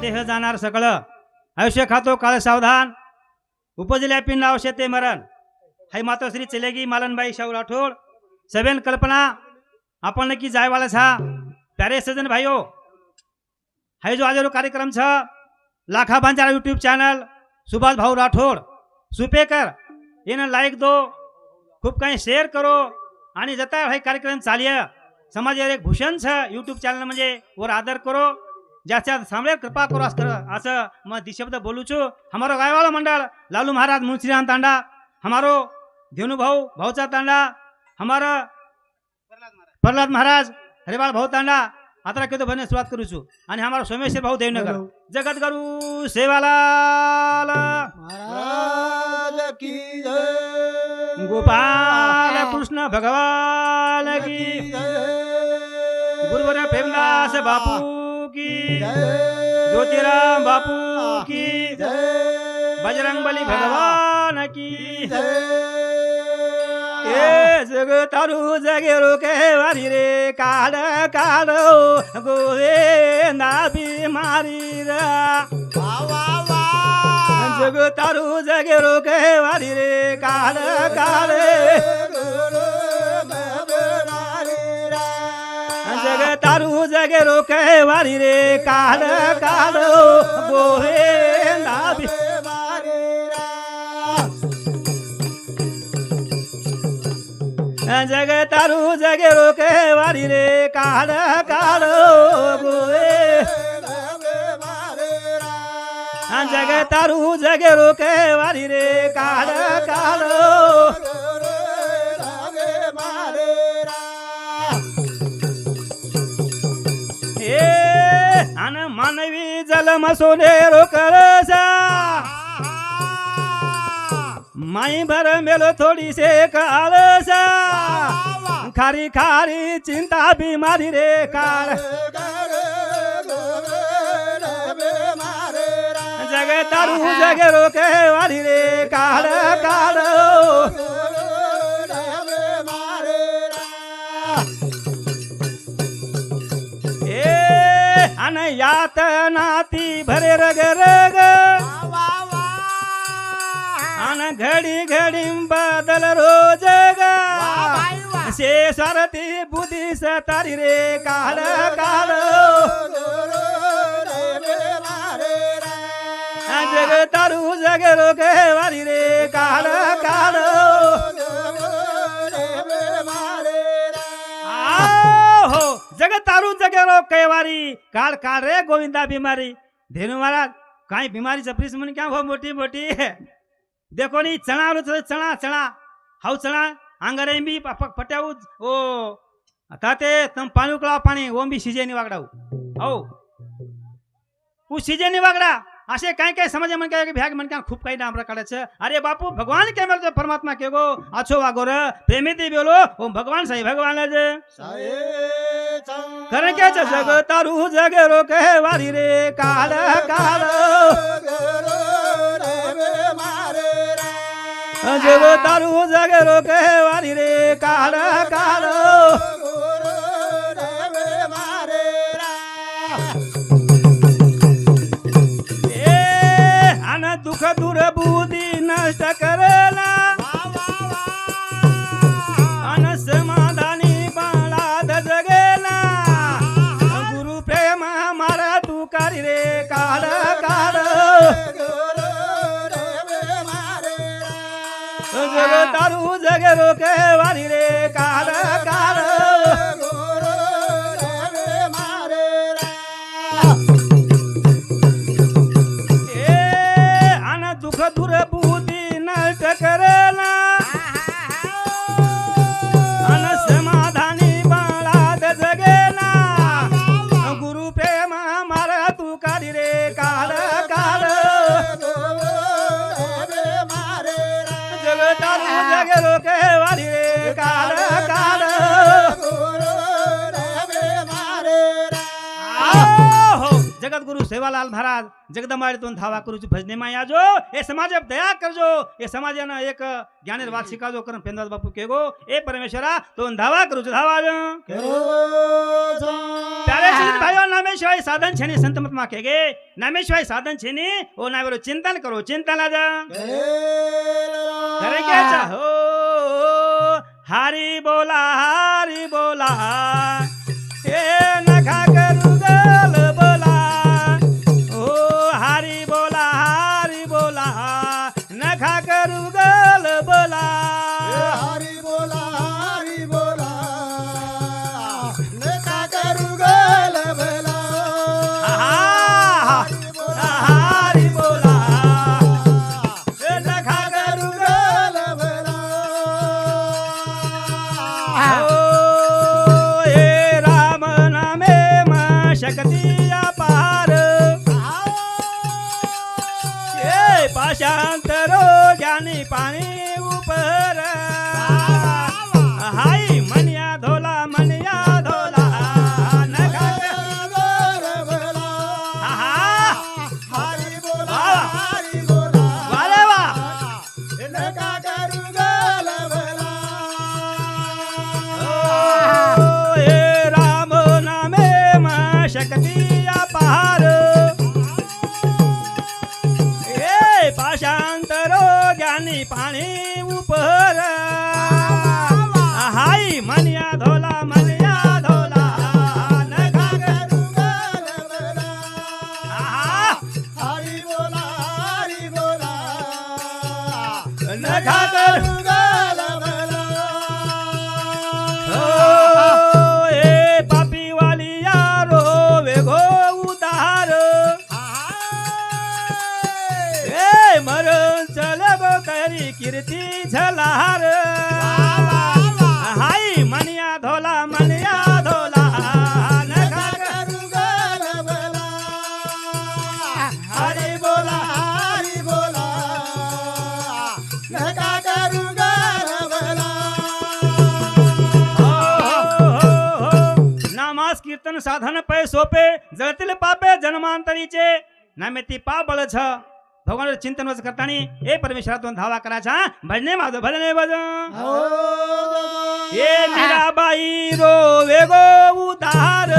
देह जाणार सगळं आयुष्य खातो काळ सावधान. उपजल्या पिन आवश्य ते मरण. हाय मातोश्री चलेगी मालनबाई शाहू राठोड. सवेन कल्पना. आपण नक्की जायवाला छा प्यारे सजन भाइयो हाय जो आजरो कार्यक्रम छ. Lakha Banjara YouTube channel Subhash Bhau Rathod. Supekar येणं लाईक दो. खूप काही शेअर करो. आणि जता हा कार्यक्रम चालिय. समाजावर एक भूषण छ. यूट्यूब चॅनल म्हणजे वर आदर करो. ज्याच्या सामने कृपा करो असं असं मग दिशब्द बोलू छु। हमारो गायवाला मंडळ लालू महाराज मुंशीराम तांडा हमारो धेनु भाऊ भाऊचा तांडा हमारा प्रल्हाद महाराज हरिबाळ भाऊ तांडा आता केतो भरणे सुरुवात करू छु। आणि हमारा सोमेश्वर भाऊ देवनगर। जगत गुरु सेवालाल। महाराज की जय। गोपाल कृष्ण भगवान की गुरुवर प्रेमदास बापू की ज्योतिराम बापू की बजरंग बली भगवान की ए जग तारू जगे रोके वारी रे काढ काढ गोविंदा बिमारी रा जग तारू जगे रोके वारी रे काढ काढ जग तारू जगे रोके वारी रे काढ काढ गोविंदा बि जग तारू जगे रोके वारी रे काढ काढ बोहे जग तारू जगे रोके वारी रे काढ काढ अन मानवी जलम सोने रोकरसा माई भर मेलो थोडीसे काळसा खारी खारी चिंता बिमारी रे काळ जग तारू जग रोके वारी रे काळ काळ ए अन यात नाती भरे रग रग। अन घडी घडी बदल रोज ग से सरती बुद्धी सतारी रे काळ काळ जग तारू जग रोग वारी रे काळ काळ जग जगेरो कैवारी. काल काल रे गोविंदा बीमारी. धेनु महाराज काही बीमारी चपरीस म्हणून क्या हो मोठी मोठी? देखो नी चणा रो चणा चणा. हाउ चणा? आंगरे बी पक पट्याऊ ओ. ताते तम पाणी उकळा पाणी ओम बी शिजे नी वागडाऊ हो उ शिजे नी वागडा असे काय काय समज मन काय भ्याग मन काय खूप काही नाम काढायचं अरे बापू भगवान काय म्हणतो परमात्मा के गो आछो वागोर प्रेमी ते बोलो ओम भगवान साई भगवान खरं क्या जग तारू जग रोक वारी रे काळ काळ जग तारू जग रोक वारी रे काळ काळ ए दुःख नष्ट करला. अन समाधानी बाळाद जगेला. गुरु प्रेम मारा तू कारी रे काळ काळ. जग तारू जग रोक वारी रे काळ सेवालाल महाराज जगदम्बाजी तुम धावा करू भजने माँ आजो. ए समाज दया करजो. जो समाज ने एक ज्ञाने बात सिखा जो करम फेंदा बापू केगो. ए परमेश्वरा तुम धावा करू चु धावा जो. प्यारे साधन छे संत मत माँ के गे साधन छे ओ ना बोलो चिंतन करो चिंतन आ जा हरे बोला हरी बोला. साधन पै सोपे जळतील पापे जन्मांतरीचे. नामेती पाप बळ छ. भगवान चिंतन वच करतानी ए परमेश्वरातून धावा करायचा. भजने माझं भजने भज ए मीराबाई रो वेगो उदार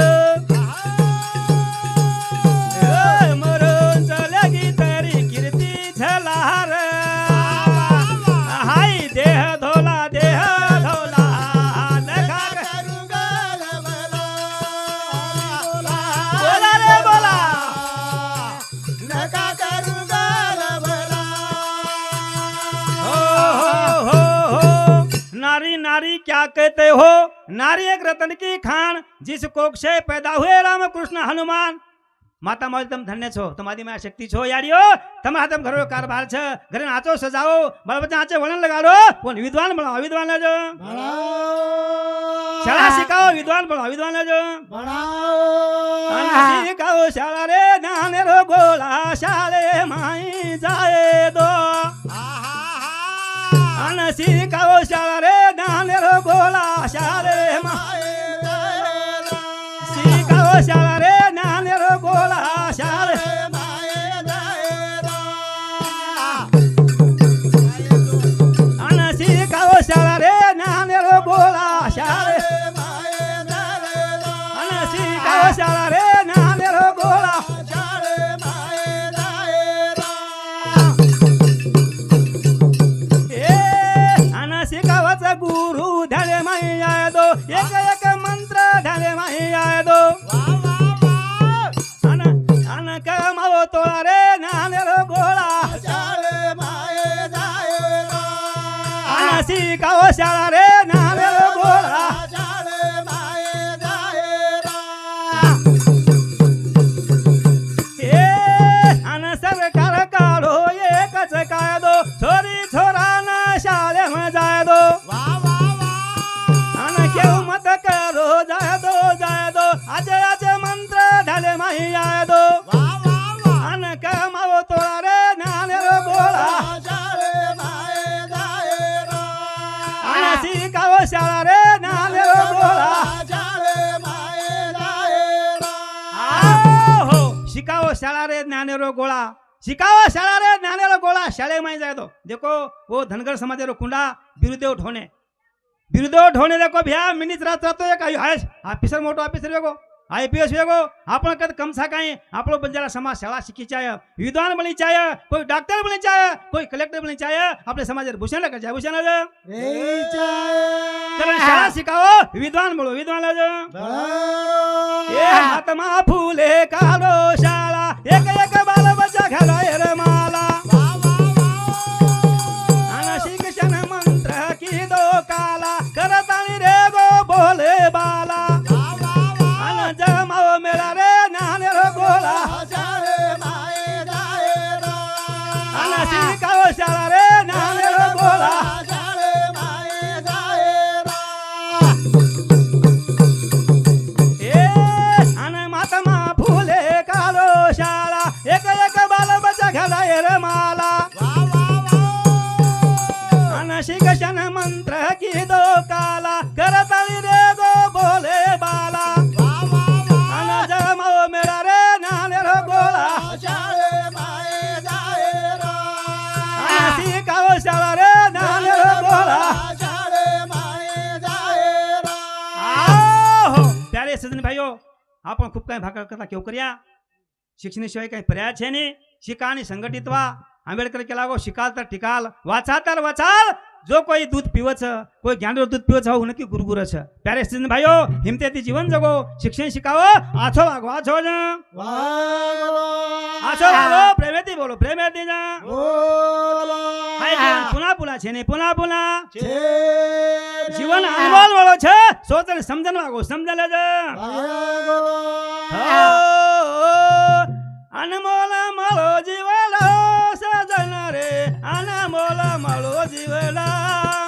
रतन की खान जिस कोख से पैदा हुए राम कृष्ण हनुमान માતા મોજ તમે ધન્ય છો તમારી માં શક્તિ છો યારીઓ તમે હાથમ ઘરો કારભાર છે ઘરે નાચો સજાવો બાળ બચ્ચા આચે વલણ લગાડો પણ વિદ્વાન બનાવો વિદ્વાન લેજો શાળા શીખાવો વિદ્વાન બનાવો વિદ્વાન લેજો અને શીખાવો શાળા રે નાને રો ગોળા શાળે માઈ જાય દો અને શીખાવો શાળા રે નાને રો ગોળા શાળે માં 下来了 शाळा रे नाने रो गोळा अन सरकार काढो एकच कायदो छोरी छोराना शाळे जाय दो अन केव मत करो जाय दो जाय दो. अजय अजय मंत्र ध्याले माही शिकावो शाळा रे ज्ञानेरो गोळा. शिकावा शाळा रे ज्ञानेरो गोळा. शाळे माहिती जाए तो देखो वो धनगर समाजेरो कुंडा बिरुदेव ढोणे. बिरुदेव ढोणे देखो भ्या मिनिच रात राहतो एक ऑफिसर मोठो ऑफिसर देखो. આઈપીએસ વેગો આપણો કદ કમસા કાંઈ આપણો બંજારા સમાજ શાળા શીખી ચાય વિદ્વાન બની ચાય કોઈ ડોક્ટર બની ચાય કોઈ કલેક્ટર બની ચાય આપણે સમાજે ભૂષણ કરે જાય ભૂષણ જ રે ચાય ચલો શાળા શીખાવો વિદ્વાન બોલો વિદ્વાન જ એ હાથમાં ફૂલે કાઢો શાળા એક એક બાલ બચ્ચા ખેલાય રે માલા आपण खूप काही भाकर करता. केव करूया? शिक्षणाशिवाय काही पर्याय आहे नाही. शिका आणि संघटित व्हा. आंबेडकर केला गो शिकाल तर टिकाल. वाचा तर वाचाल. जो कोई दूध पिवच कोई ज्ञानवर दूध पिवच हो नक्की गुरुगुरच. प्यारे सिंध भाईओ हिमते जीवन जगो. शिक्षण शिकाव. आछो वागो आछो जा आछो वागो प्रेमेती बोलो प्रेमेती जा बोलो. पुन्हा पुन्हा छे पुन्हा पुन्हा જીવન અનમોલ વાળો છે. સોચને સમજણ માંગો સમજણ લેજે અનમોલ મળો જીવડો સજન રે. અનમોલ મળો જીવડા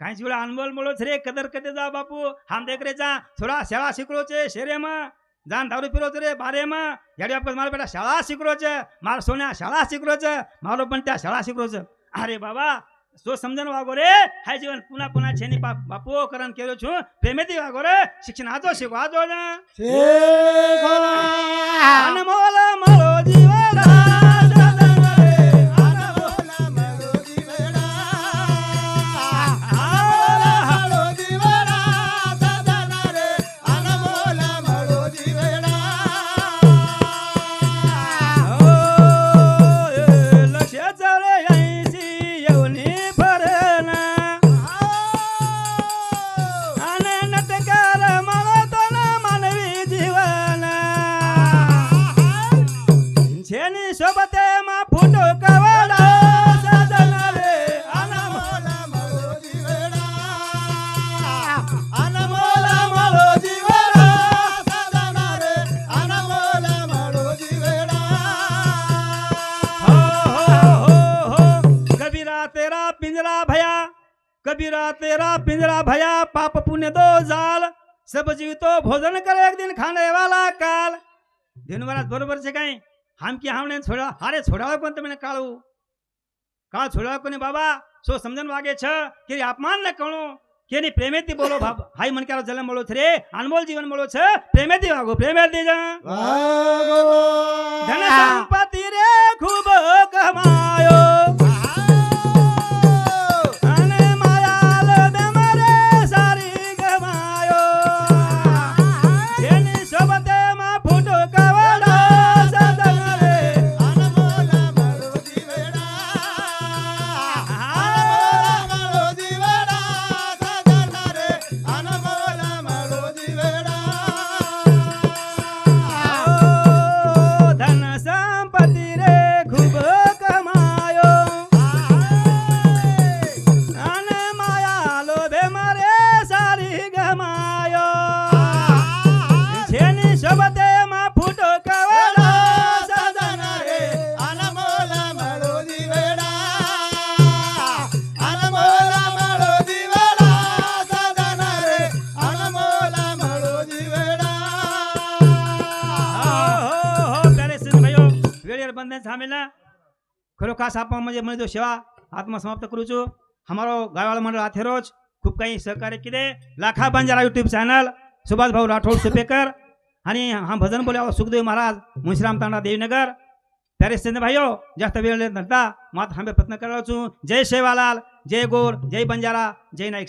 काहीच वेळा अनमोल मुळच रे कदर कदे जा बापू. हाम देख रे जा. थोडा शाळा शिकलोचे शेरे मा जान दारू पिरोच रे बारे मा याडी मला बेटा शाळा शिकलोच. मार सोन्या शाळा शिकलोच. मारो पण त्या शाळा शिकलोच. अरे बाबा सो समजण वागो रे हाय जीवन. पुन्हा पुन्हा छेनी बापू करण केलो छु. प्रेमेती वागो रे शिक्षण आजो शिकवा जो ना अनमोल मारो तेरा पिंजरा भया पाप पुण्य दो जाल सब जीव तो भोजन करे एक दिन खाने वाला काल दिन महाराज बरोबर છે કઈ હામ કે હામણે છોડા હારે છોડાવો કોણ તમને કાળું કાળ છોડાવો કોને બાબા સો સમજણ વાગે છે કે અપમાન ન કણો કેની પ્રેમેથી બોલો બાપ હાઈ મન ક્યારો જલમ મળો છે રે અનમોલ જીવન મળો છે પ્રેમેથી વાગો પ્રેમેથી જા ધન સંપત્તિ રે ખૂબ ने झामेला। खरो खास आप मजे म्हणजे मने जो सेवा आत्मा समाप्त हमारो गावाळ मंडळ आथेरोज खूप काही सहकार्य केले लाखा बंजारा YouTube चॅनल सुभाष भाऊ राठोड सुपेकर आणि हा भजन बोले आवा सुखदेव महाराज मुशीराम तांडा देवनगर। प्यारे सिंध भाईओ जास्त वेळ नेता मात हमे प्रयत्न करू छु जय सेवालाल जय गोर जय बंजारा जय नायक